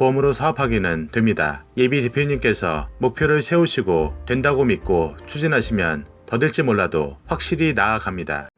보험으로 사업하기는 됩니다. 예비 대표님께서 목표를 세우시고 된다고 믿고 추진하시면 더딜지 몰라도 확실히 나아갑니다.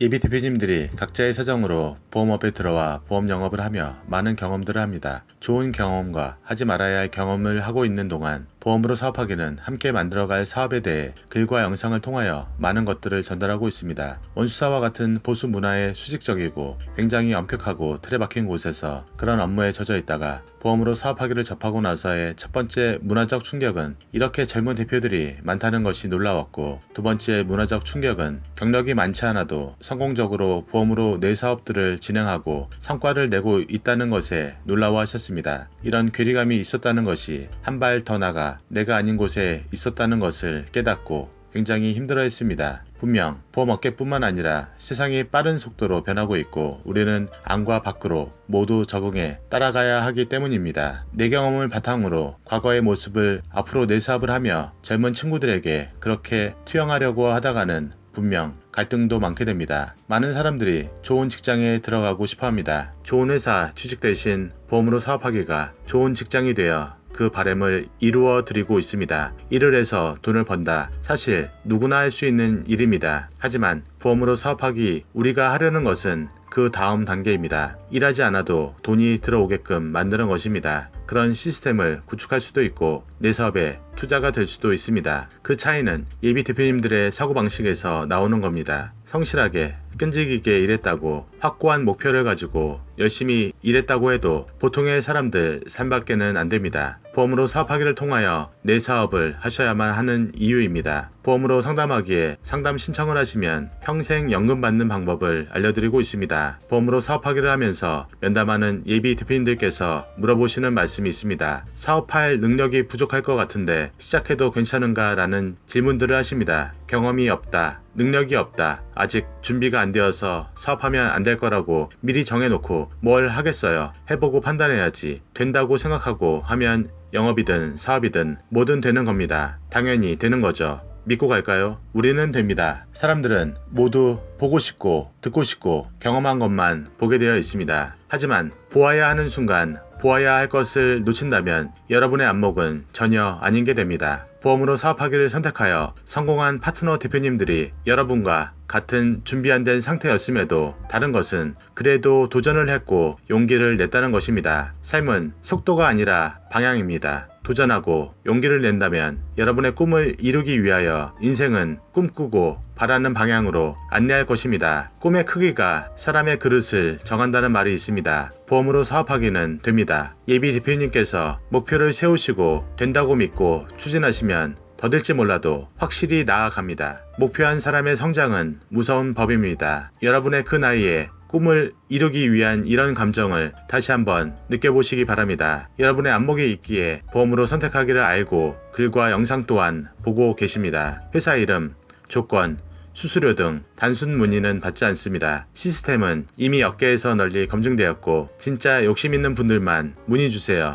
예비 대표님들이 각자의 사정으로 보험업에 들어와 보험 영업을 하며 많은 경험들을 합니다. 좋은 경험과 하지 말아야 할 경험을 하고 있는 동안 보험으로 사업하기는 함께 만들어갈 사업에 대해 글과 영상을 통하여 많은 것들을 전달하고 있습니다. 원수사와 같은 보수 문화에 수직적이고 굉장히 엄격하고 틀에 박힌 곳에서 그런 업무에 젖어 있다가 보험으로 사업하기를 접하고 나서의 첫 번째 문화적 충격은 이렇게 젊은 대표들이 많다는 것이 놀라웠고 두 번째 문화적 충격은 경력이 많지 않아도 성공적으로 보험으로 내 사업들을 진행하고 성과를 내고 있다는 것에 놀라워하셨습니다. 이런 괴리감이 있었다는 것이 한 발 더 나가 내가 아닌 곳에 있었다는 것을 깨닫고 굉장히 힘들어 했습니다. 분명 보험업계뿐만 아니라 세상이 빠른 속도로 변하고 있고 우리는 안과 밖으로 모두 적응해 따라가야 하기 때문입니다. 내 경험을 바탕으로 과거의 모습을 앞으로 내 사업을 하며 젊은 친구들에게 그렇게 투영하려고 하다가는 분명 갈등도 많게 됩니다. 많은 사람들이 좋은 직장에 들어가고 싶어 합니다. 좋은 회사 취직 대신 보험으로 사업하기가 좋은 직장이 되어 그 바램을 이루어 드리고 있습니다. 일을 해서 돈을 번다. 사실 누구나 할 수 있는 일입니다. 하지만 보험으로 사업하기 우리가 하려는 것은 그 다음 단계입니다. 일하지 않아도 돈이 들어오게끔 만드는 것입니다. 그런 시스템을 구축할 수도 있고 내 사업에 투자가 될 수도 있습니다. 그 차이는 예비 대표님들의 사고방식에서 나오는 겁니다. 성실하게 끈질기게 일했다고 확고한 목표를 가지고 열심히 일했다고 해도 보통의 사람들 삶밖에는 안 됩니다. 보험으로 사업하기를 통하여 내 사업을 하셔야만 하는 이유입니다. 보험으로 상담하기에 상담 신청을 하시면 평생 연금 받는 방법을 알려드리고 있습니다. 보험으로 사업하기를 하면서 면담하는 예비 대표님들께서 물어보시는 말씀이 있습니다. 사업할 능력이 부족할 것 같은데 시작해도 괜찮은가 라는 질문들을 하십니다. 경험이 없다. 능력이 없다. 아직 준비가 안 되어서 사업하면 안 될 거라고 미리 정해놓고 뭘 하겠어요. 해보고 판단해야지. 된다고 생각하고 하면 영업이든 사업이든 뭐든 되는 겁니다. 당연히 되는 거죠. 믿고 갈까요? 우리는 됩니다. 사람들은 모두 보고 싶고 듣고 싶고 경험한 것만 보게 되어 있습니다. 하지만 보아야 하는 순간 보아야 할 것을 놓친다면 여러분의 안목은 전혀 아닌 게 됩니다. 보험으로 사업하기를 선택하여 성공한 파트너 대표님들이 여러분과 같은 준비 안 된 상태였음에도 다른 것은 그래도 도전을 했고 용기를 냈다는 것입니다. 삶은 속도가 아니라 방향입니다. 도전하고 용기를 낸다면 여러분의 꿈을 이루기 위하여 인생은 꿈꾸고 바라는 방향으로 안내할 것입니다. 꿈의 크기가 사람의 그릇을 정한다는 말이 있습니다. 보험으로 사업하기는 됩니다. 예비 대표님께서 목표를 세우시고 된다고 믿고 추진하시면 더딜지 몰라도 확실히 나아갑니다. 목표한 사람의 성장은 무서운 법입니다. 여러분의 그 나이에 꿈을 이루기 위한 이런 감정을 다시 한번 느껴보시기 바랍니다. 여러분의 안목이 있기에 보험으로 선택하기를 알고 글과 영상 또한 보고 계십니다. 회사 이름, 조건, 수수료 등 단순 문의는 받지 않습니다. 시스템은 이미 업계에서 널리 검증되었고 진짜 욕심 있는 분들만 문의 주세요.